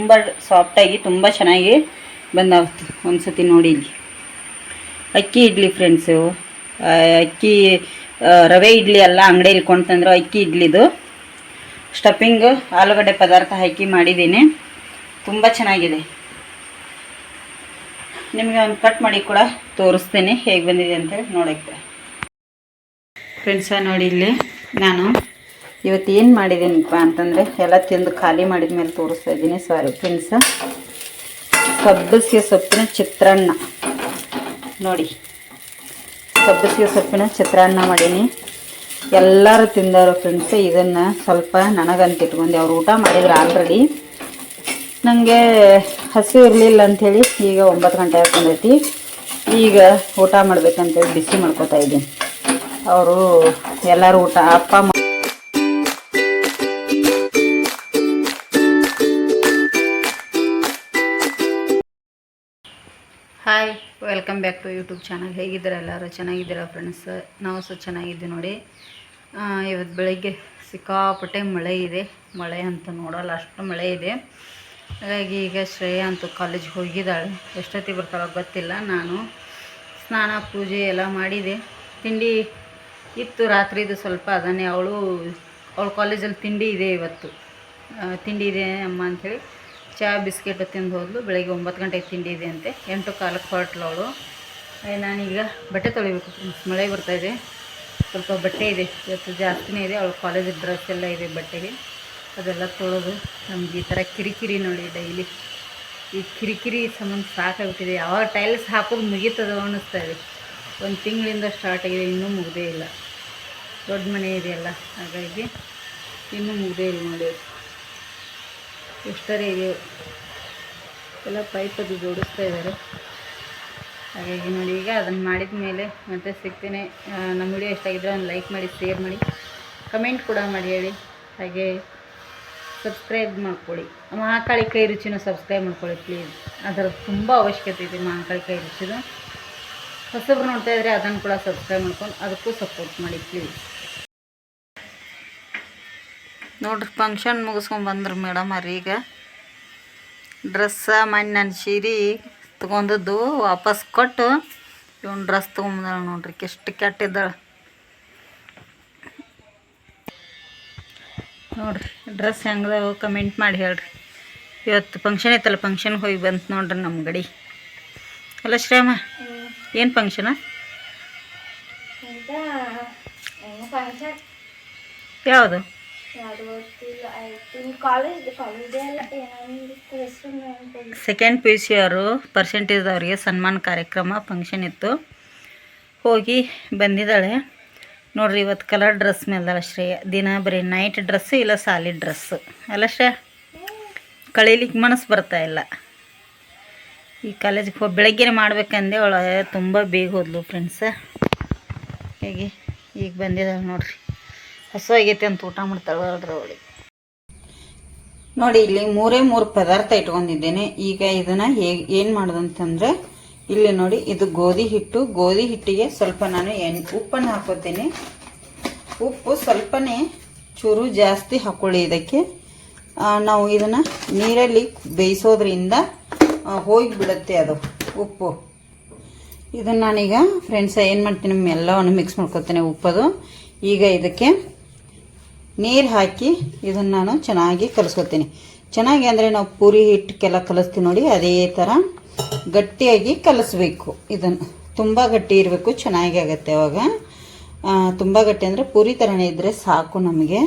ತುಂಬ ಸಾಫ್ಟಾಗಿ ತುಂಬ ಚೆನ್ನಾಗಿ ಬಂದಾವ ಒಂದು ಸತಿ ನೋಡಿ ಇಲ್ಲಿ. ಅಕ್ಕಿ ಇಡ್ಲಿ ಫ್ರೆಂಡ್ಸು ಅಕ್ಕಿ ರವೆ ಇಡ್ಲಿ ಅಲ್ಲ ಅಂಗಡಿಯಲ್ಲಿ ಕೊಂಡ್ತಂದ್ರೆ ಅಕ್ಕಿ ಇಡ್ಲಿದು. ಸ್ಟಫಿಂಗ್ ಆಲೂಗಡ್ಡೆ ಪದಾರ್ಥ ಹಾಕಿ ಮಾಡಿದ್ದೀನಿ. ತುಂಬ ಚೆನ್ನಾಗಿದೆ. ನಿಮಗೆ ಒಂದು ಕಟ್ ಮಾಡಿ ಕೂಡ ತೋರಿಸ್ತೇನೆ ಹೇಗೆ ಬಂದಿದೆ ಅಂತೇಳಿ ನೋಡೋಕ್ಕೆ. ಫ್ರೆಂಡ್ಸ ನೋಡಿ ಇಲ್ಲಿ ನಾನು ಇವತ್ತು ಏನು ಮಾಡಿದ್ದೀನಪ್ಪ ಅಂತಂದರೆ ಎಲ್ಲ ತಿಂದು ಖಾಲಿ ಮಾಡಿದ ಮೇಲೆ ತೋರಿಸ್ತಾ ಇದ್ದೀನಿ. ಸಾರಿ ಫ್ರೆಂಡ್ಸ ಸಬ್ಬಸಿಗೆ ಸೊಪ್ಪಿನ ಚಿತ್ರಾನ್ನ. ನೋಡಿ. ಸಬ್ಬಸಿಗೆ ಸೊಪ್ಪಿನ ಚಿತ್ರಾನ್ನ ಮಾಡೀನಿ. ಎಲ್ಲರೂ ತಿಂದಾರು ಫ್ರೆಂಡ್ಸ್ ಇದನ್ನು ಸ್ವಲ್ಪ ನನಗಂತ ಇಟ್ಕೊಂಡೆ. ಅವ್ರು ಊಟ ಮಾಡಿದ್ರು ಆಲ್ರೆಡಿ ನನಗೆ ಹಸು ಇರಲಿಲ್ಲ ಅಂಥೇಳಿ ಈಗ ಒಂಬತ್ತು ಗಂಟೆ ಹಾಕೊಂಡೈತಿ ಈಗ ಊಟ ಮಾಡ್ಬೇಕಂತೇಳಿ ಬಿಸಿ ಮಾಡ್ಕೊತಾ ಇದ್ದೀನಿ. ಅವರು ಎಲ್ಲರೂ ಊಟ, ಅಪ್ಪ hi welcome back to YouTube channel ಹೇಗಿದ್ದೀರ ಎಲ್ಲರೂ? ಚೆನ್ನಾಗಿದ್ದೀರಾ ಫ್ರೆಂಡ್ಸ್ ನಾವು ಸಹ ಚೆನ್ನಾಗಿದ್ದೀವಿ ನೋಡಿ. ಇವತ್ತು ಬೆಳಗ್ಗೆ ಸಿಕ್ಕಾಪಟ್ಟೆ ಮಳೆ ಇದೆ. ಮಳೆ ಅಂತ ನೋಡೋಲ್ಲ, ಅಷ್ಟು ಮಳೆ ಇದೆ. ಹಾಗಾಗಿ ಈಗ ಶ್ರೇಯಾ ಅಂತೂ ಕಾಲೇಜ್ಗೆ ಹೋಗಿದ್ದಾಳೆ. ಎಷ್ಟೊತ್ತಿಗೆ ಬರ್ತಾಳೋ ಗೊತ್ತಿಲ್ಲ. ನಾನು ಸ್ನಾನ, ಪೂಜೆ ಎಲ್ಲ ಮಾಡಿದೆ. ತಿಂಡಿ ಇತ್ತು, ರಾತ್ರಿದು ಸ್ವಲ್ಪ ಅದನ್ನೇ. ಅವಳು, ಅವಳ ಕಾಲೇಜಲ್ಲಿ ತಿಂಡಿ ಇದೆ ಇವತ್ತು. ತಿಂಡಿ ಇದೆ ಅಮ್ಮ ಅಂಥೇಳಿ. ಚಹಾ ಬಿಸ್ಕೆಟ್ ತಿಂದು ಹೋದ್ಲು. ಬೆಳಗ್ಗೆ ಒಂಬತ್ತು ಗಂಟೆಗೆ ತಿಂಡಿ ಇದೆ ಅಂತೆ. ಎಂಟು ಕಾಲಕ್ಕೆ ಹೊರಟ್ಲು ಅವಳು. ನಾನೀಗ ಬಟ್ಟೆ ತೊಳಿಬೇಕು ಮಳೆ ಇದೆ. ಸ್ವಲ್ಪ ಬಟ್ಟೆ ಇದೆ. ಇವತ್ತು ಜಾಸ್ತಿನೇ ಇದೆ. ಅವಳು ಕಾಲೇಜ್ ಡ್ರೆಸ್ ಎಲ್ಲ ಇದೆ ಬಟ್ಟೆಗೆ. ಅದೆಲ್ಲ ತೊಳೆದು ನಮ್ಗೆ ಈ ಥರ ಕಿರಿಕಿರಿ ನೋಡಿ ಡೈಲಿ. ಈ ಕಿರಿಕಿರಿ ಸಂಬಂಧ ಸಾಕಾಗ್ಬಿಟ್ಟಿದೆ. ಯಾವಾಗ ಟೈಲ್ಸ್ ಹಾಕೋದು ಮುಗೀತದ ಅನ್ನಿಸ್ತಾ ಇದೆ. ಒಂದು ತಿಂಗಳಿಂದ ಸ್ಟಾರ್ಟ್ ಆಗಿದೆ. ಇನ್ನೂ ಮುಗ್ದೇ ಇಲ್ಲ. ದೊಡ್ಡ ಮನೆ ಇದೆಯಲ್ಲ ಹಾಗಾಗಿ ಇನ್ನೂ ಮುಗ್ದೇ ಇಲ್ಲ ನೋಡಿ. ಎಷ್ಟರೇ ಇದೆ. ಎಲ್ಲ ಅದು ಜೋಡಿಸ್ತಾ ಇದ್ದಾರೆ. ಹಾಗಾಗಿ ನೋಡಿ, ಈಗ ಅದನ್ನು ಮಾಡಿದ ಮೇಲೆ ಮತ್ತೆ ಸಿಗ್ತೇನೆ. ನಮ್ಮ ವಿಡಿಯೋ ಇಷ್ಟ ಆಗಿದ್ರೆ ಒಂದು ಲೈಕ್ ಮಾಡಿ ಶೇರ್ ಮಾಡಿ ಕಮೆಂಟ್ ಕೂಡ ಮಾಡಿ ಹೇಳಿ. ಹಾಗೆ ಸಬ್ಸ್ಕ್ರೈಬ್ ಮಾಡ್ಕೊಳ್ಳಿ. ಮಹಾಕಾಳಿ ಕೈ ರುಚಿನ ಸಬ್ಸ್ಕ್ರೈಬ್ ಮಾಡ್ಕೊಳ್ಳಿ ಪ್ಲೀಸ್ ಅದರ ತುಂಬ ಅವಶ್ಯಕತೆ ಇದೆ ಮಹಾಕಾಳಿ ಕೈ ರುಚಿದು. ಹೊಸಬ್ರು ನೋಡ್ತಾ ಇದ್ರೆ ಅದನ್ನು ಕೂಡ ಸಬ್ಸ್ಕ್ರೈಬ್ ಮಾಡ್ಕೊಂಡು ಅದಕ್ಕೂ ಸಪೋರ್ಟ್ ಮಾಡಿ ಪ್ಲೀಸ್ ನೋಡ್ರಿ ಫಂಕ್ಷನ್ ಮುಗಿಸ್ಕೊಂಡು ಬಂದ್ರು ಮೇಡಮ್ ಅವ್ರು ಈಗ. ಡ್ರೆಸ್ಸ ಮನೆ ನನ್ನ ಸೀರೆ ತೊಗೊಂಡದ್ದು ವಾಪಸ್ ಕೊಟ್ಟು ಇವನು ಡ್ರೆಸ್ ತೊಗೊಂಬಂದಾಳೆ ನೋಡ್ರಿ ಎಷ್ಟು ಕೆಟ್ಟಿದ್ದಾಳೆ ನೋಡ್ರಿ ಡ್ರೆಸ್ ಹೆಂಗದಾವ ಕಮೆಂಟ್ ಮಾಡಿ ಹೇಳ್ರಿ. ಇವತ್ತು ಫಂಕ್ಷನ್ ಐತಲ್ಲ ಫಂಕ್ಷನ್ಗೆ ಹೋಗಿ ಬಂತು ನೋಡ್ರಿ ನಮ್ಮ ಗಡಿ. ಅಲ್ಲ ಶ್ರೇಮ ಏನು ಫಂಕ್ಷನ್ ಯಾವುದು? ಸೆಕೆಂಡ್ ಪಿ ಯು ಸಿ ಅವರು ಪರ್ಸೆಂಟೇಜ್ ಅವರಿಗೆ ಸನ್ಮಾನ ಕಾರ್ಯಕ್ರಮ ಫಂಕ್ಷನ್ ಇತ್ತು. ಹೋಗಿ ಬಂದಿದ್ದಾಳೆ. ನೋಡ್ರಿ ಇವತ್ತು ಕಲರ್ ಡ್ರೆಸ್ ಮೇಲ್ದಾಳೆ ಶ್ರೇಯ ದಿನ ಬರೀ ನೈಟ್ ಡ್ರೆಸ್ಸು ಇಲ್ಲ ಸಾಲಿಡ್ ಡ್ರೆಸ್ಸು ಅಲ್ಲ ಶ್ರೇಯ ಕಳೀಲಿಕ್ಕೆ ಮನಸ್ಸು ಬರ್ತಾ ಇಲ್ಲ. ಈ ಕಾಲೇಜಿಗೆ ಹೋಗಿ ಬೆಳಗ್ಗೆನೇ ಮಾಡ್ಬೇಕಂದೆ ಅವಳು ತುಂಬ ಬೇಗ ಹೋದ್ಲು ಫ್ರೆಂಡ್ಸ ಹೇಗೆ? ಈಗ ಬಂದಿದ್ದಾಳೆ ನೋಡ್ರಿ. ಹಸು ಆಗೈತೆ ಅಂತ ಊಟ ಮಾಡ್ತಾಳೆ ಅವಳಿಗೆ ನೋಡಿ, ಇಲ್ಲಿ ಮೂರೇ ಮೂರು ಪದಾರ್ಥ ಇಟ್ಕೊಂಡಿದ್ದೇನೆ. ಈಗ ಇದನ್ನ ಹೇಗೆ ಏನು ಮಾಡೋದಂತಂದ್ರೆ, ಇಲ್ಲಿ ನೋಡಿ, ಇದು ಗೋಧಿ ಹಿಟ್ಟು. ಗೋಧಿ ಹಿಟ್ಟಿಗೆ ಸ್ವಲ್ಪ ನಾನು ಎಣ್, ಉಪ್ಪನ್ನು ಹಾಕೋತೀನಿ. ಉಪ್ಪು ಸ್ವಲ್ಪನೇ ಚೂರು ಜಾಸ್ತಿ ಹಾಕೊಳ್ಳಿ ಇದಕ್ಕೆ. ನಾವು ಇದನ್ನ ನೀರಲ್ಲಿ ಬೇಯಿಸೋದ್ರಿಂದ ಹೋಗಿ ಹೋಗಿಬಿಡುತ್ತೆ ಅದು ಉಪ್ಪು. ಇದನ್ನು ನಾನೀಗ ಫ್ರೆಂಡ್ಸ್ ಏನು ಮಾಡ್ತೀನಿ ಎಲ್ಲವನ್ನು ಮಿಕ್ಸ್ ಮಾಡ್ಕೊತೇನೆ ಉಪ್ಪದು. ಈಗ ಇದಕ್ಕೆ ನೀರು ಹಾಕಿ ಇದನ್ನು ನಾನು ಚೆನ್ನಾಗಿ ಕಲಸ್ಕೊತೀನಿ ಚೆನ್ನಾಗಿ ಅಂದರೆ ನಾವು ಪೂರಿ ಹಿಟ್ಟಕ್ಕೆಲ್ಲ ಕಲಿಸ್ತೀವಿ ನೋಡಿ, ಅದೇ ಥರ ಗಟ್ಟಿಯಾಗಿ ಕಲಿಸ್ಬೇಕು. ಇದನ್ನು ತುಂಬ ಗಟ್ಟಿ ಇರಬೇಕು, ಚೆನ್ನಾಗಿ ಆಗುತ್ತೆ ಅವಾಗ. ತುಂಬ ಗಟ್ಟಿ ಅಂದರೆ ಪೂರಿ ಥರನೇ ಇದ್ದರೆ ಸಾಕು ನಮಗೆ.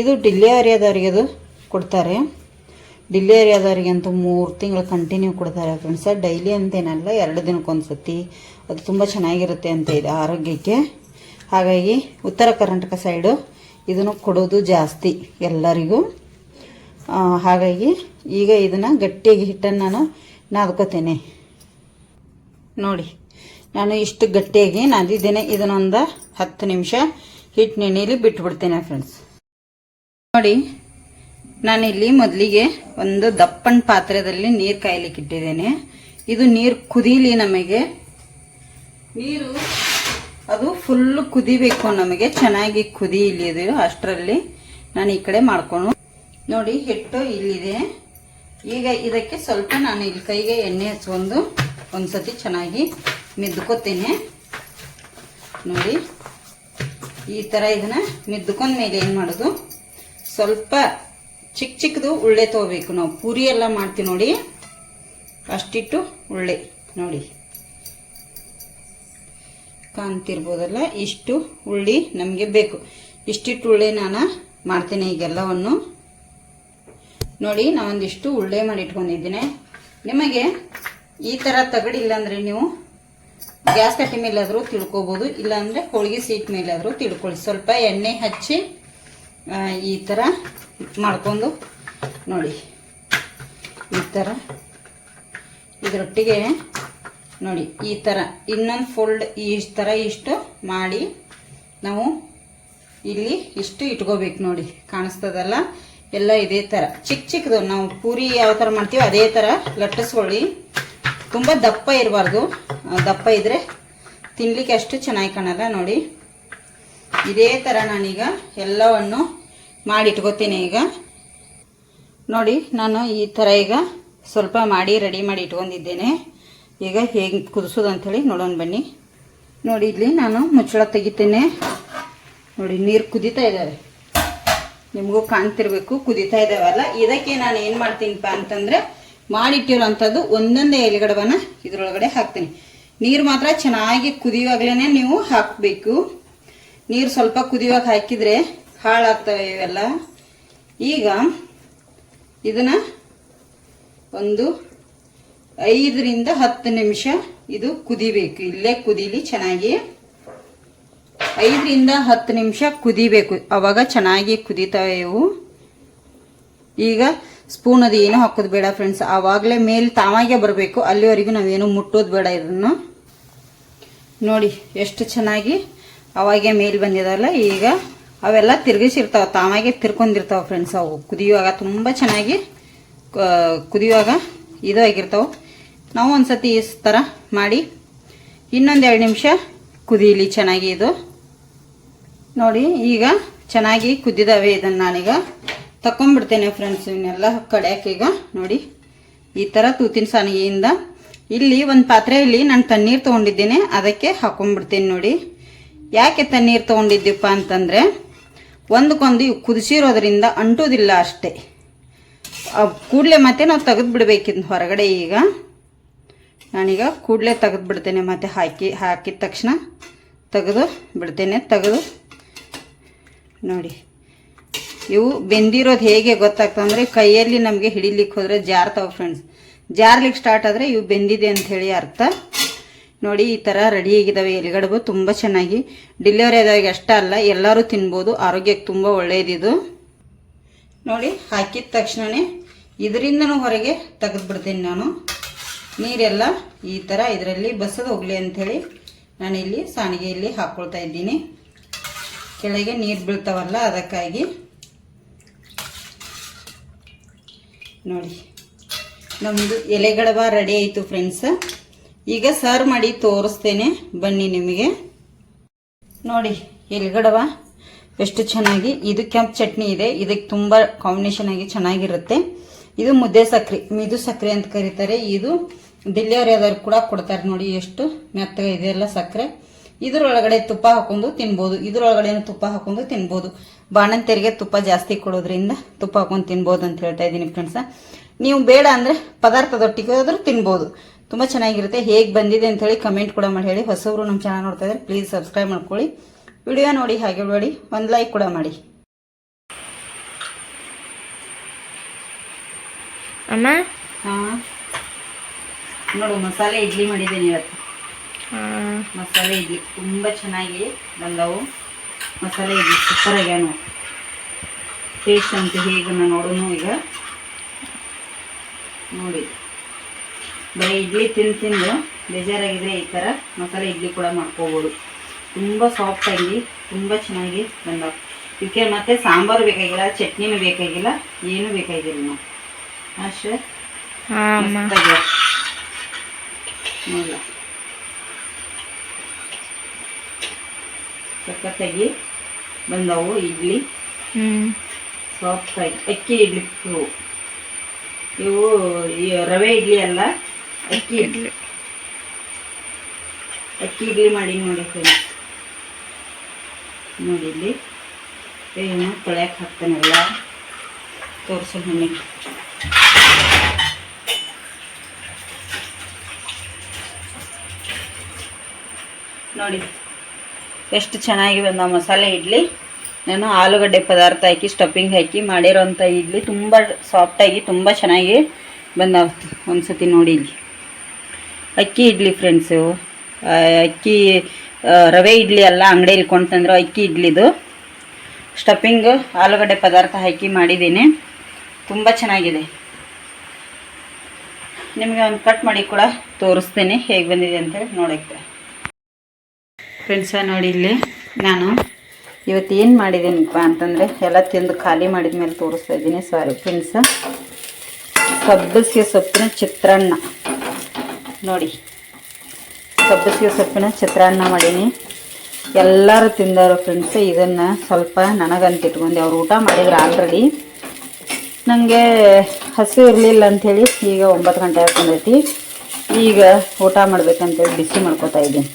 ಇದು ಡಿಲಿವರಿ ಆದವರಿಗೆ ಅದು ಕೊಡ್ತಾರೆ. ಡಿಲಿವರಿ ಆದವರಿಗಂತೂ ಮೂರು ತಿಂಗಳು ಕಂಟಿನ್ಯೂ ಕೊಡ್ತಾರೆ ಫ್ರೆಂಡ್ಸ ಡೈಲಿ ಅಂತೇನಲ್ಲ, ಎರಡು ದಿನಕ್ಕೊಂದು ಸತಿ ಅದು ತುಂಬ ಚೆನ್ನಾಗಿರುತ್ತೆ ಅಂತ ಇದೆ ಆರೋಗ್ಯಕ್ಕೆ. ಹಾಗಾಗಿ ಉತ್ತರ ಕರ್ನಾಟಕ ಸೈಡು ಇದನ್ನು ಕೊಡೋದು ಜಾಸ್ತಿ ಎಲ್ಲರಿಗೂ. ಹಾಗಾಗಿ ಈಗ ಇದನ್ನು ಗಟ್ಟಿಯಾಗಿ ಹಿಟ್ಟನ್ನು ನಾನು ನಾದ್ಕೋತೇನೆ. ನೋಡಿ, ನಾನು ಇಷ್ಟು ಗಟ್ಟಿಯಾಗಿ ನಾದಿದ್ದೇನೆ. ಇದನ್ನೊಂದು ಹತ್ತು ನಿಮಿಷ ಹಿಟ್ಟು ನೆನೆಯಲ್ಲಿ ಬಿಟ್ಬಿಡ್ತೇನೆ ಫ್ರೆಂಡ್ಸ್ ನೋಡಿ, ನಾನಿಲ್ಲಿ ಮೊದಲಿಗೆ ಒಂದು ದಪ್ಪನ ಪಾತ್ರೆಯಲ್ಲಿ ನೀರು ಕಾಯ್ಲಿಕ್ಕೆ ಇಟ್ಟಿದ್ದೇನೆ ಇದು ನೀರು ಕುದೀಲಿ ನಮಗೆ. ನೀರು ಅದು ಫುಲ್ಲು ಕುದಿಬೇಕು ನಮಗೆ. ಚೆನ್ನಾಗಿ ಕುದಿ ಇಲ್ಲಿದೆ. ಅಷ್ಟರಲ್ಲಿ ನಾನು ಈ ಕಡೆ ಮಾಡ್ಕೊಂಡು ನೋಡಿ, ಹಿಟ್ಟು ಇಲ್ಲಿದೆ. ಈಗ ಇದಕ್ಕೆ ಸ್ವಲ್ಪ ನಾನು ಇಲ್ಲಿ ಕೈಗೆ ಎಣ್ಣೆ ಹಚ್ಕೊಂಡು ಒಂದು ಸತಿ ಚೆನ್ನಾಗಿ ಮಿದ್ಕೋತೀನಿ. ನೋಡಿ, ಈ ಥರ ಇದನ್ನ ಮಿದ್ಕೊಂಡ ಮೇಲೆ ಏನು ಮಾಡೋದು? ಸ್ವಲ್ಪ ಚಿಕ್ಕ ಚಿಕ್ಕದು ಉಳ್ಳೆ ತೊಗೋಬೇಕು. ನಾವು ಪೂರಿ ಎಲ್ಲ ಮಾಡ್ತೀವಿ ನೋಡಿ. ಅಷ್ಟಿಟ್ಟು ಉಳ್ಳೆ. ನೋಡಿ. ಕಾಣ್ತಿರ್ಬೋದಲ್ಲ ಇಷ್ಟು ಉಳ್ಳಿ ನಮಗೆ ಬೇಕು. ಇಷ್ಟಿಟ್ಟು ಉಳ್ಳೆ ನಾನು ಮಾಡ್ತೀನಿ ಈಗೆಲ್ಲವನ್ನು ನೋಡಿ, ನಾವೊಂದಿಷ್ಟು ಉಳ್ಳೆ ಮಾಡಿಟ್ಕೊಂಡಿದ್ದೀನಿ. ನಿಮಗೆ ಈ ಥರ ತಗಡಿಲ್ಲ ಅಂದರೆ ನೀವು ಗ್ಯಾಸ್ ಕಟ್ಟಿ ಮೇಲಾದರೂ ತಿಳ್ಕೊಬೋದು, ಇಲ್ಲಾಂದರೆ ಹೋಳಿಗೆ ಸೀಟ್ ಮೇಲಾದರೂ ತಿಳ್ಕೊಳ್ಳಿ. ಸ್ವಲ್ಪ ಎಣ್ಣೆ ಹಚ್ಚಿ ಈ ಥರ ಮಾಡ್ಕೊಂಡು ನೋಡಿ. ಈ ಥರ ಇದರೊಟ್ಟಿಗೆ ನೋಡಿ, ಈ ಥರ ಇನ್ನೊಂದು ಫೋಲ್ಡ್ ಈ ಥರ ಇಷ್ಟು ಮಾಡಿ ನಾವು ಇಲ್ಲಿ ಇಷ್ಟು ಇಟ್ಕೋಬೇಕು ನೋಡಿ, ಕಾಣಿಸ್ತದಲ್ಲ? ಎಲ್ಲ ಇದೇ ಥರ ಚಿಕ್ಕ ಚಿಕ್ಕದು ನಾವು ಪೂರಿ ಯಾವ ಥರ ಮಾಡ್ತೀವಿ ಅದೇ ಥರ ಲಟ್ಟಿಸ್ಕೊಳ್ಳಿ. ತುಂಬ ದಪ್ಪ ಇರಬಾರ್ದು. ದಪ್ಪ ಇದ್ದರೆ ತಿನ್ಲಿಕ್ಕೆ ಅಷ್ಟು ಚೆನ್ನಾಗಿ ಕಾಣಲ್ಲ ನೋಡಿ. ಇದೇ ಥರ ನಾನೀಗ ಎಲ್ಲವನ್ನು ಮಾಡಿ ಇಟ್ಕೋತೀನಿ ಈಗ. ನೋಡಿ, ನಾನು ಈ ಥರ ಈಗ ಸ್ವಲ್ಪ ಮಾಡಿ ರೆಡಿ ಮಾಡಿ ಇಟ್ಕೊಂಡಿದ್ದೇನೆ. ಈಗ ಹೇಗೆ ಕುದಿಸೋದು ಅಂಥೇಳಿ ನೋಡೋಣ ಬನ್ನಿ. ನೋಡಿ, ಇಲ್ಲಿ ನಾನು ಮುಚ್ಚಳ ತೆಗಿತೇನೆ. ನೋಡಿ, ನೀರು ಕುದೀತಾ ಇದ್ದಾವೆ ನಿಮಗೂ ಕಾಣ್ತಿರ್ಬೇಕು, ಕುದೀತಾ ಇದ್ದಾವಲ್ಲ ಇದಕ್ಕೆ ನಾನು ಏನು ಮಾಡ್ತೀನಿಪ್ಪ ಅಂತಂದರೆ ಮಾಡಿಟ್ಟಿರೋಂಥದ್ದು ಒಂದೊಂದೇ ಎಲೆಗಡವನ್ನ ಇದರೊಳಗಡೆ ಹಾಕ್ತೀನಿ. ನೀರು ಮಾತ್ರ ಚೆನ್ನಾಗಿ ಕುದಿಯುವಾಗಲೇ ನೀವು ಹಾಕಬೇಕು. ನೀರು ಸ್ವಲ್ಪ ಕುದಿಯುವಾಗ ಹಾಕಿದರೆ ಹಾಳಾಗ್ತವೆ ಇವೆಲ್ಲ. ಈಗ ಇದನ್ನು ಒಂದು ಐದರಿಂದ ಹತ್ತು ನಿಮಿಷ ಇದು ಕುದಿಬೇಕು. ಇಲ್ಲೇ ಕುದೀಲಿ ಚೆನ್ನಾಗಿ. ಐದರಿಂದ ಹತ್ತು ನಿಮಿಷ ಕುದಿಬೇಕು. ಅವಾಗ ಚೆನ್ನಾಗಿ ಕುದೀತಾವೆ ಇವು. ಈಗ ಸ್ಪೂನ್ ಅದು ಏನೂ ಹಾಕೋದು ಬೇಡ ಫ್ರೆಂಡ್ಸ್ ಆವಾಗಲೇ ಮೇಲೆ ತಾವಾಗೆ ಬರಬೇಕು. ಅಲ್ಲಿವರೆಗೂ ನಾವೇನು ಮುಟ್ಟೋದು ಬೇಡ ಇದನ್ನು. ನೋಡಿ, ಎಷ್ಟು ಚೆನ್ನಾಗಿ ಅವಾಗೆ ಮೇಲೆ ಬಂದಿದಲ್ಲ, ಈಗ ಅವೆಲ್ಲ ತಿರುಗಿಸಿರ್ತಾವೆ, ತಾವಾಗೆ ತಿರ್ಕೊಂಡಿರ್ತಾವೆ ಫ್ರೆಂಡ್ಸ್ ಅವು ಕುದಿಯುವಾಗ ತುಂಬ ಚೆನ್ನಾಗಿ ಕುದಿಯುವಾಗ ಇದು ಆಗಿರ್ತಾವೆ ನಾವು ಒಂದ್ಸತಿ ಈ ಥರ ಮಾಡಿ ಇನ್ನೊಂದು ಎರಡು ನಿಮಿಷ ಕುದೀಲಿ ಚೆನ್ನಾಗಿ ಇದು. ನೋಡಿ, ಈಗ ಚೆನ್ನಾಗಿ ಕುದ್ದಿದಾವೆ ಇದನ್ನು ನಾನೀಗ. ತಕೊಂಡ್ಬಿಡ್ತೇನೆ ಫ್ರೆಂಡ್ಸ್ ಇವನ್ನೆಲ್ಲ ಕಡ್ಯಾಕ ಈಗ. ನೋಡಿ, ಈ ಥರ ತೂತಿನ ಸಾನಿಗೆಯಿಂದ. ಇಲ್ಲಿ ಒಂದು ಪಾತ್ರೆಯಲ್ಲಿ ನಾನು ತಣ್ಣೀರು ತೊಗೊಂಡಿದ್ದೇನೆ, ಅದಕ್ಕೆ ಹಾಕೊಂಬಿಡ್ತೀನಿ ನೋಡಿ. ಯಾಕೆ ತಣ್ಣೀರು ತೊಗೊಂಡಿದ್ದೀಪ್ಪ ಅಂತಂದರೆ ಒಂದಕ್ಕೊಂದು ಇವು ಕುದಿಸಿರೋದ್ರಿಂದ ಅಂಟೋದಿಲ್ಲ ಅಷ್ಟೇ. ಕೂಡಲೇ ಮತ್ತೆ ನಾವು ತೆಗೆದು ಬಿಡಬೇಕಿದ್ ಹೊರಗಡೆ ಈಗ. ನಾನೀಗ ಕೂಡಲೇ ತೆಗೆದು ಬಿಡ್ತೇನೆ ಮತ್ತೆ ಹಾಕಿ, ಹಾಕಿದ ತಕ್ಷಣ ತೆಗೆದು ಬಿಡ್ತೇನೆ, ತೆಗೆದು. ನೋಡಿ, ಇವು ಬೆಂದಿರೋದು ಹೇಗೆ ಗೊತ್ತಾಗ್ತಂದರೆ ಕೈಯಲ್ಲಿ ನಮಗೆ ಹಿಡಿಲಿಕ್ಕೆ ಹೋದರೆ ಜಾರ್ತಾವೆ ಫ್ರೆಂಡ್ಸ್ ಜಾರ್ಲಿಕ್ಕೆ ಸ್ಟಾರ್ಟ್ ಆದರೆ ಇವು ಬೆಂದಿದೆ ಅಂತ ಹೇಳಿ ಅರ್ಥ. ನೋಡಿ, ಈ ಥರ ರೆಡಿ ಆಗಿದ್ದಾವೆ ಎಲ್ಗಡಬು ತುಂಬ ಚೆನ್ನಾಗಿ. ಡೆಲಿವರಿ ಆದವಾಗ ಅಷ್ಟೇ ಅಲ್ಲ, ಎಲ್ಲರೂ ತಿನ್ಬೋದು, ಆರೋಗ್ಯಕ್ಕೆ ತುಂಬ ಒಳ್ಳೆಯದಿದು ನೋಡಿ, ಹಾಕಿದ ತಕ್ಷಣವೇ ಇದರಿಂದನೂ ಹೊರಗೆ ತೆಗೆದು ಬಿಡ್ತೀನಿ ನಾನು. ನೀರೆಲ್ಲ ಈ ಥರ ಇದರಲ್ಲಿ ಬಸದು ಹೋಗಲಿ ಅಂಥೇಳಿ ನಾನಿಲ್ಲಿ ಸಾಣಿಗೆಯಲ್ಲಿ ಹಾಕ್ಕೊಳ್ತಾ ಇದ್ದೀನಿ. ಕೆಳಗೆ ನೀರು ಬೀಳ್ತಾವಲ್ಲ ಅದಕ್ಕಾಗಿ. ನೋಡಿ ನಮ್ಮದು ಎಲೆಗಳವ ರೆಡಿ ಆಯಿತು ಫ್ರೆಂಡ್ಸ್ ಈಗ ಸರ್ವ್ ಮಾಡಿ ತೋರಿಸ್ತೇನೆ, ಬನ್ನಿ ನಿಮಗೆ. ನೋಡಿ, ಎಲೆಗಡವ, ಎಷ್ಟು ಚೆನ್ನಾಗಿ, ಇದು ಕೆಂಪು ಚಟ್ನಿ ಇದೆ, ಇದಕ್ಕೆ ತುಂಬ ಕಾಂಬಿನೇಷನ್ ಆಗಿ ಚೆನ್ನಾಗಿರುತ್ತೆ. ಇದು ಮುದ್ದೆ ಸಕ್ರೆ, ಮಿದು ಸಕ್ಕರೆ ಅಂತ ಕರೀತಾರೆ. ಇದು ಡೆಲಿವರಿ ಆದವ್ರಿಗೆ ಕೂಡ ಕೊಡ್ತಾರೆ ನೋಡಿ ಎಷ್ಟು ಮೆತ್ತಗೆ ಇದೆಲ್ಲ ಸಕ್ಕರೆ. ಇದರೊಳಗಡೆ ತುಪ್ಪ ಹಾಕೊಂಡು ತಿನ್ಬೋದು. ಇದರೊಳಗಡೆ ತುಪ್ಪ ಹಾಕೊಂಡು ತಿನ್ಬೋದು. ಬಾಣಂತಿಯರಿಗೆ ತುಪ್ಪ ಜಾಸ್ತಿ ಕೊಡೋದ್ರಿಂದ ತುಪ್ಪ ಹಾಕೊಂಡು ತಿನ್ಬೋದು ಅಂತ ಹೇಳ್ತಾ ಇದ್ದೀನಿ ಫ್ರೆಂಡ್ಸ ನೀವು ಬೇಡ ಅಂದರೆ ಪದಾರ್ಥದೊಟ್ಟಿಗೆ ಆದರೂ ತಿನ್ಬೋದು. ತುಂಬ ಚೆನ್ನಾಗಿರುತ್ತೆ. ಹೇಗೆ ಬಂದಿದೆ ಅಂತ ಹೇಳಿ ಕಮೆಂಟ್ ಕೂಡ ಮಾಡಿ ಹೇಳಿ. ಹೊಸವರು ನಮ್ಮ ಚಾನಲ್ ನೋಡ್ತಾ ಇದ್ದಾರೆ ಪ್ಲೀಸ್ ಸಬ್ಸ್ಕ್ರೈಬ್ ಮಾಡ್ಕೊಳ್ಳಿ. ವಿಡಿಯೋ ನೋಡಿ ಹಾಗೆ ನೋಡಿ ಒಂದು ಲೈಕ್ ಕೂಡ ಮಾಡಿ. ಅಮ್ಮ? ಹಾಂ. ನೋಡು ಮಸಾಲೆ ಇಡ್ಲಿ ಮಾಡಿದ್ದೀನಿ ಇವತ್ತು. ಮಸಾಲೆ ಇಡ್ಲಿ ತುಂಬ ಚೆನ್ನಾಗಿ ಬಂದವು. ಮಸಾಲೆ ಇಡ್ಲಿ ಸೂಪರ್ ಆಗ್ಯಾನು ಟೇಸ್ಟ್ ಅಂತ ಹೇಗೆ ನೋಡೋಣ ಈಗ. ನೋಡಿ. ಬರೀ ಇಡ್ಲಿ ತಿಂದು ತಿಂದು ಬೇಜಾರಾಗಿದ್ರೆ ಈ ಥರ ಮಸಾಲೆ ಇಡ್ಲಿ ಕೂಡ ಮಾಡ್ಕೋಬೋದು. ತುಂಬ ಸಾಫ್ಟಾಗಿ ತುಂಬ ಚೆನ್ನಾಗಿ ಬಂದವು. ಇದಕ್ಕೆ ಮತ್ತೆ ಸಾಂಬಾರು ಬೇಕಾಗಿಲ್ಲ ಚಟ್ನಿನೂ ಬೇಕಾಗಿಲ್ಲ ಏನೂ ಬೇಕಾಗಿಲ್ಲ. ನಾವು ಅಷ್ಟೇ ನೋಡ್ಲ. ಸಖತ್ತಾಗಿ ಬಂದವು ಇಡ್ಲಿ. ಸಾಫ್ಟಾಗಿ ಅಕ್ಕಿ ಇಡ್ಲಿ. ಇವು ಇವು ಈ ರವೆ ಇಡ್ಲಿ ಅಲ್ಲ ಅಕ್ಕಿ ಇಡ್ಲಿ. ಅಕ್ಕಿ ಇಡ್ಲಿ ಮಾಡಿ ನೋಡಿ ಫ್ರೆಂಡ್ಸ್. ನೋಡಿ ಇಲ್ಲಿ. ಏನು ತೊಳ್ಯಾಕೆ ಹಾಕ್ತಾನಲ್ಲ. ತೋರಿಸು ನೋಡಿ. ಎಷ್ಟು ಚೆನ್ನಾಗಿ ಬಂದ ಮಸಾಲೆ ಇಡ್ಲಿ. ನಾನು ಆಲೂಗಡ್ಡೆ ಪದಾರ್ಥ ಹಾಕಿ ಸ್ಟಫಿಂಗ್ ಹಾಕಿ ಮಾಡಿರೋಂಥ ಇಡ್ಲಿ ತುಂಬ ಸಾಫ್ಟಾಗಿ ತುಂಬ ಚೆನ್ನಾಗಿ ಬಂದಾವ ಒಂದ್ಸತಿ ನೋಡಿ ಇಲ್ಲಿ. ಅಕ್ಕಿ ಇಡ್ಲಿ ಫ್ರೆಂಡ್ಸು ಅಕ್ಕಿ ರವೆ ಇಡ್ಲಿ ಅಲ್ಲ ಅಂಗಡಿಯಲ್ಲಿ ಕೊಂಡು ತಂದರು ಅಕ್ಕಿ ಇಡ್ಲಿದು. ಸ್ಟಫಿಂಗ್ ಆಲೂಗಡ್ಡೆ ಪದಾರ್ಥ ಹಾಕಿ ಮಾಡಿದ್ದೀನಿ. ತುಂಬ ಚೆನ್ನಾಗಿದೆ. ನಿಮಗೆ ಒಂದು ಕಟ್ ಮಾಡಿ ಕೂಡ ತೋರಿಸ್ತೀನಿ, ಹೇಗೆ ಬಂದಿದೆ ಅಂತೇಳಿ ನೋಡೋಕ್ಕೆ. ಫ್ರೆಂಡ್ಸ ನೋಡಿ ಇಲ್ಲಿ ನಾನು. ಇವತ್ತು ಏನು ಮಾಡಿದ್ದೀನಪ್ಪ ಅಂತಂದರೆ ಎಲ್ಲ ತಿಂದು ಖಾಲಿ ಮಾಡಿದ ಮೇಲೆ ತೋರಿಸ್ತಾ ಇದ್ದೀನಿ. ಸಾರಿ ಫ್ರೆಂಡ್ಸ ಸಬ್ಬಸಿಗೆ ಸೊಪ್ಪಿನ ಚಿತ್ರಾನ್ನ. ನೋಡಿ. ಸಬ್ಬಸಿಗೆ ಸೊಪ್ಪಿನ ಚಿತ್ರಾನ್ನ ಮಾಡೀನಿ. ಎಲ್ಲರೂ ತಿಂದರು ಫ್ರೆಂಡ್ಸ್ ಇದನ್ನು ಸ್ವಲ್ಪ ನನಗಂತ ಇಟ್ಕೊಂಡು. ಅವ್ರು ಊಟ ಮಾಡಿದ್ರು ಆಲ್ರೆಡಿ ನನಗೆ ಹಸು ಇರಲಿಲ್ಲ ಅಂಥೇಳಿ ಈಗ ಒಂಬತ್ತು ಗಂಟೆ ಹಾಕೊಂಡೈತಿ ಈಗ ಊಟ ಮಾಡ್ಬೇಕಂತೇಳಿ ಬಿಸಿ ಮಾಡ್ಕೊತಾ ಇದ್ದೀನಿ.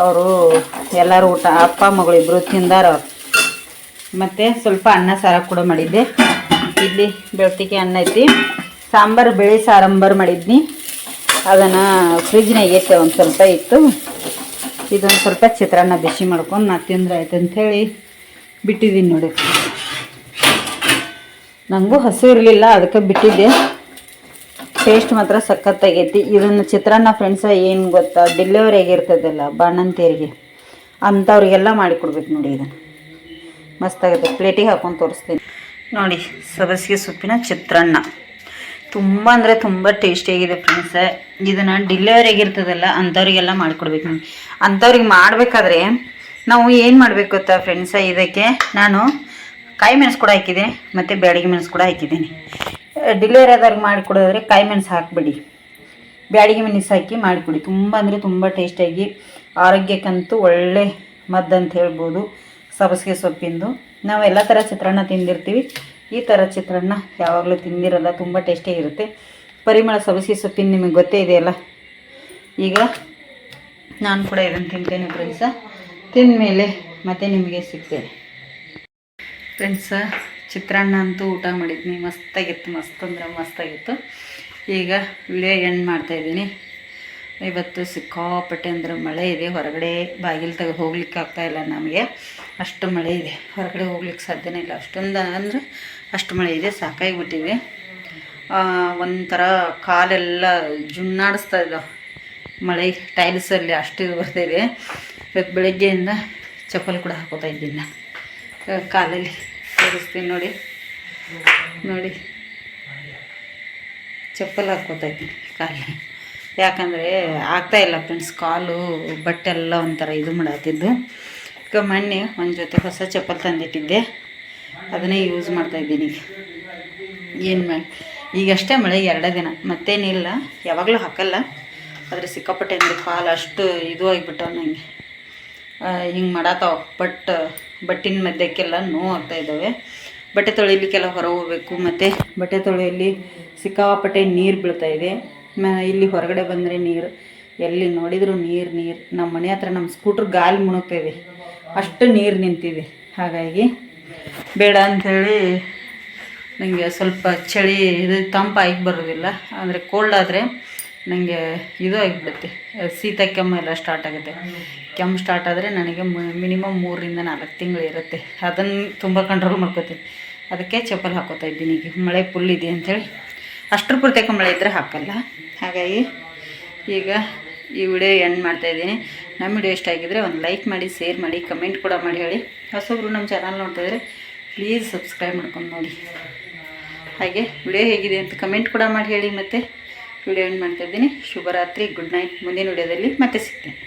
ಅವರು ಎಲ್ಲರೂ ಊಟ, ಅಪ್ಪ, ಮಗಳು ಇಬ್ಬರು ತಿಂದಾರ ಮತ್ತು ಸ್ವಲ್ಪ ಅನ್ನ ಸಾರ ಕೂಡ ಮಾಡಿದ್ದೆ. ಇಲ್ಲಿ ಬೆಳ್ತಿಗೆ ಅನ್ನ ಐತಿ. ಸಾಂಬಾರು, ಬೇಳೆ ಸಾರಂಬಾರು ಮಾಡಿದ್ನಿ. ಅದನ್ನು ಫ್ರಿಜ್ನಾಗ ಇತ್ತು ಒಂದು ಸ್ವಲ್ಪ ಇತ್ತು ಇದೊಂದು ಸ್ವಲ್ಪ ಚಿತ್ರಾನ್ನ ಬಿಸಿ ಮಾಡ್ಕೊಂಡು ನಾ ತಿಂದ್ರೆ ಆಯ್ತು ಅಂಥೇಳಿ ಬಿಟ್ಟಿದ್ದೀನಿ ನೋಡಿ. ನನಗೂ ಹಸು ಇರಲಿಲ್ಲ, ಅದಕ್ಕೆ ಬಿಟ್ಟಿದ್ದೆ. ಟೇಸ್ಟ್ ಮಾತ್ರ ಸಖತ್ತಾಗೈತಿ. ಇದನ್ನು ಚಿತ್ರಾನ್ನ ಫ್ರೆಂಡ್ಸ ಏನು ಗೊತ್ತಾ? ಡೆಲಿವರಿ ಆಗಿರ್ತದಲ್ಲ, ಬಾಣಂತಿಯರಿಗೆ. ಅಂಥವ್ರಿಗೆಲ್ಲ ಮಾಡಿಕೊಡ್ಬೇಕು ನೋಡಿ ಇದನ್ನು. ಮಸ್ತಾಗುತ್ತೆ ಪ್ಲೇಟಿಗೆ ಹಾಕೊಂಡು ತೋರಿಸ್ತೀನಿ. ನೋಡಿ, ಸಬಸಿಗೆ ಸೊಪ್ಪಿನ ಚಿತ್ರಾನ್ನ. ತುಂಬ ಅಂದರೆ ತುಂಬ ಟೇಸ್ಟಿಯಾಗಿದೆ ಫ್ರೆಂಡ್ಸ ಇದನ್ನು ಡೆಲಿವರಿ ಆಗಿರ್ತದಲ್ಲ, ಅಂಥವ್ರಿಗೆಲ್ಲ ಮಾಡಿಕೊಡ್ಬೇಕು ನೋಡಿ. ಅಂಥವ್ರಿಗೆ ಮಾಡಬೇಕಾದ್ರೆ ನಾವು ಏನು ಮಾಡಬೇಕು ಗೊತ್ತಾ ಫ್ರೆಂಡ್ಸ ಇದಕ್ಕೆ ನಾನು ಕಾಯಿ ಮೆಣಸು ಕೂಡ ಹಾಕಿದ್ದೀನಿ, ಮತ್ತು ಬ್ಯಾಡಿಗೆ ಮೆಣಸು ಕೂಡ ಹಾಕಿದ್ದೀನಿ. ಡೆಲಿವರಿ ಆದಾಗ ಮಾಡಿಕೊಡೋದ್ರೆ ಕಾಯಿ ಮೆಣಸು ಹಾಕ್ಬಿಡಿ. ಬ್ಯಾಡಿಗೆ ಮೆಣಸು ಹಾಕಿ ಮಾಡಿಕೊಡಿ. ತುಂಬ ಅಂದರೆ ತುಂಬ ಟೇಸ್ಟಾಗಿ ಆರೋಗ್ಯಕ್ಕಂತೂ ಒಳ್ಳೆ ಮದ್ದು ಅಂತ ಹೇಳ್ಬೋದು. ಸಬಸಿಗೆ ಸೊಪ್ಪಿಂದು. ನಾವು ಎಲ್ಲ ಥರ ಚಿತ್ರಾನ್ನ ತಿಂದಿರ್ತೀವಿ. ಈ ಥರ ಚಿತ್ರಾನ್ನ ಯಾವಾಗಲೂ ತಿಂದಿರಲ್ಲ, ತುಂಬ ಟೇಸ್ಟಿಯಾಗಿರುತ್ತೆ ಪರಿಮಳ ಸಬಸಿಗೆ ಸೊಪ್ಪಿನ ನಿಮಗೆ ಗೊತ್ತೇ ಇದೆಯಲ್ಲ ಈಗ ನಾನು ಕೂಡ ಇದನ್ನು ತಿಂತೇನೆ ಫ್ರೆಂಡ್ಸ ತಿಂದಮೇಲೆ ಮತ್ತೆ ನಿಮಗೆ ಸಿಗ್ತೇನೆ. ಫ್ರೆಂಡ್ಸ ಚಿತ್ರಾನ್ನ ಅಂತೂ ಊಟ ಮಾಡಿದ್ನಿ. ಮಸ್ತಾಗಿತ್ತು ಮಸ್ತ್ ಅಂದ್ರೆ ಮಸ್ತಾಗಿತ್ತು. ಈಗ ವಿಡಿಯೋ ಎಂಡ್ ಮಾಡ್ತಾಯಿದ್ದೀನಿ ಇವತ್ತು ಸಿಕ್ಕಾಪಟ್ಟೆ ಅಂದ್ರೆ ಮಳೆ ಇದೆ. ಹೊರಗಡೆ ಬಾಗಿಲು ತೆಗೆ ಹೋಗ್ಲಿಕ್ಕೆ ಇಲ್ಲ ನಮಗೆ. ಅಷ್ಟು ಮಳೆ ಇದೆ. ಹೊರಗಡೆ ಹೋಗ್ಲಿಕ್ಕೆ ಸಾಧ್ಯನೇ ಇಲ್ಲ. ಅಷ್ಟೊಂದು ಅಂದರೆ ಅಷ್ಟು ಮಳೆ ಇದೆ. ಸಾಕಾಗಿಬಿಟ್ಟಿದೆ. ಒಂಥರ ಕಾಲೆಲ್ಲ ಜುಣ್ಣಾಡಿಸ್ತಾ ಇದ್ದಾವೆ ಮಳೆ ಟೈಲ್ಸಲ್ಲಿ ಅಷ್ಟು ಇದು ಬರ್ತಾಯಿದೆ ಇವತ್ತು ಬೆಳಗ್ಗೆಯಿಂದ ಚಪ್ಪಲಿ ಕೂಡ ಹಾಕೋತಾ ಇದ್ದೀನಿ. ನಾನು ಕಾಲಲ್ಲಿ. ತೋರಿಸ್ತೀನಿ ನೋಡಿ. ನೋಡಿ. ಚಪ್ಪಲ್ ಹಾಕೋತೈತಿ ಕಾಲಿಗೆ ಯಾಕಂದರೆ ಆಗ್ತಾಯಿಲ್ಲ ಫ್ರೆಂಡ್ಸ್ ಕಾಲು ಬಟ್ಟೆಲ್ಲ ಒಂಥರ ಇದು ಮಾಡತ್ತಿದ್ದು ಈಗ ಮೊನ್ನೆ ಒಂದು ಜೊತೆ ಹೊಸ ಚಪ್ಪಲ್ ತಂದಿಟ್ಟಿದ್ದೆ. ಅದನ್ನೇ ಯೂಸ್ ಮಾಡ್ತಾಯಿದ್ದೀನಿ ಏನು ಮಾಡಿ ಈಗಷ್ಟೇ ಮಳೆ ಎರಡೇ ದಿನ. ಮತ್ತೇನಿಲ್ಲ ಯಾವಾಗಲೂ ಹಾಕಲ್ಲ. ಆದರೆ ಸಿಕ್ಕಾಪಟ್ಟೆ ಅಂದರೆ ಕಾಲು ಅಷ್ಟು ಇದು ಆಗಿಬಿಟ್ಟವ ನನಗೆ ಹಿಂಗೆ ಮಾಡತ್ತಾವ ಬಟ್ ಬಟ್ಟಿನ ಮಧ್ಯಕ್ಕೆಲ್ಲ ನೋವು ಆಗ್ತಾ ಇದ್ದಾವೆ. ಬಟ್ಟೆ ತೊಳಿಲಿಕ್ಕೆಲ್ಲ ಹೊರ ಹೋಗಬೇಕು. ಮತ್ತು ಬಟ್ಟೆ ತೊಳೆಯಲ್ಲಿ ಸಿಕ್ಕಾಪಟ್ಟೆ ನೀರು ಬೀಳ್ತಾ ಇದೆ. ಇಲ್ಲಿ ಹೊರಗಡೆ ಬಂದರೆ ನೀರು, ಎಲ್ಲಿ ನೋಡಿದರೂ ನೀರು ನೀರು. ನಮ್ಮ ಮನೆ ಹತ್ರ ನಮ್ಮ ಸ್ಕೂಟ್ರ್ ಗಾಲಿ ಮುಣುಗ್ತಾ ಇದೆ ಅಷ್ಟು ನೀರು ನಿಂತಿದೆ ಹಾಗಾಗಿ ಬೇಡ ಅಂಥೇಳಿ ನನಗೆ ಸ್ವಲ್ಪ ಚಳಿ, ಇದು ತಂಪಾಗಿ ಬರೋದಿಲ್ಲ. ಅಂದರೆ ಕೋಲ್ಡ್ ಆದರೆ ನನಗೆ ಇದು ಆಗಿಬಿಡುತ್ತೆ. ಶೀತ ಕೆಮ್ಮ ಎಲ್ಲ ಸ್ಟಾರ್ಟ್ ಆಗುತ್ತೆ. ಕೆಮ್ಮು ಸ್ಟಾರ್ಟ್ ಆದರೆ ನನಗೆ ಮಿನಿಮಮ್ ಮೂರರಿಂದ ನಾಲ್ಕು ತಿಂಗಳು ಇರುತ್ತೆ. ಅದನ್ನು ತುಂಬ ಕಂಟ್ರೋಲ್ ಮಾಡ್ಕೋತೀನಿ. ಅದಕ್ಕೆ ಚಪ್ಪಲ್ ಹಾಕೋತಾ ಇದ್ದೀನಿ ಈಗ. ಮಳೆ ಫುಲ್ ಇದೆ ಅಂಥೇಳಿ ಅಷ್ಟರ ಪೂರ್ತಿಕ ಮಳೆ ಇದ್ದರೆ ಹಾಕಲ್ಲ. ಹಾಗಾಗಿ ಈಗ ಈ ವಿಡಿಯೋ ಎಂಡ್ ಮಾಡ್ತಾಯಿದ್ದೀನಿ ನಮ್ಮ ವಿಡಿಯೋ ಇಷ್ಟ ಆಗಿದ್ದರೆ ಒಂದು ಲೈಕ್ ಮಾಡಿ ಶೇರ್ ಮಾಡಿ ಕಮೆಂಟ್ ಕೂಡ ಮಾಡಿ ಹೇಳಿ. ಹೊಸೊಬ್ಬರು ನಮ್ಮ ಚಾನಲ್ ನೋಡ್ತಾಯಿದ್ರೆ ಪ್ಲೀಸ್ ಸಬ್ಸ್ಕ್ರೈಬ್ ಮಾಡ್ಕೊಂಡು ನೋಡಿ. ಹಾಗೆ ವಿಡಿಯೋ ಹೇಗಿದೆ ಅಂತ ಕಮೆಂಟ್ ಕೂಡ ಮಾಡಿ ಹೇಳಿ ಮತ್ತು. ವಿಡಿಯೋ ಎಂಡ್ ಮಾಡ್ತಾಯಿದ್ದೀನಿ ಶುಭರಾತ್ರಿ ಗುಡ್ ನೈಟ್ ಮುಂದಿನ ವಿಡಿಯೋದಲ್ಲಿ ಮತ್ತೆ ಸಿಗ್ತೇನೆ.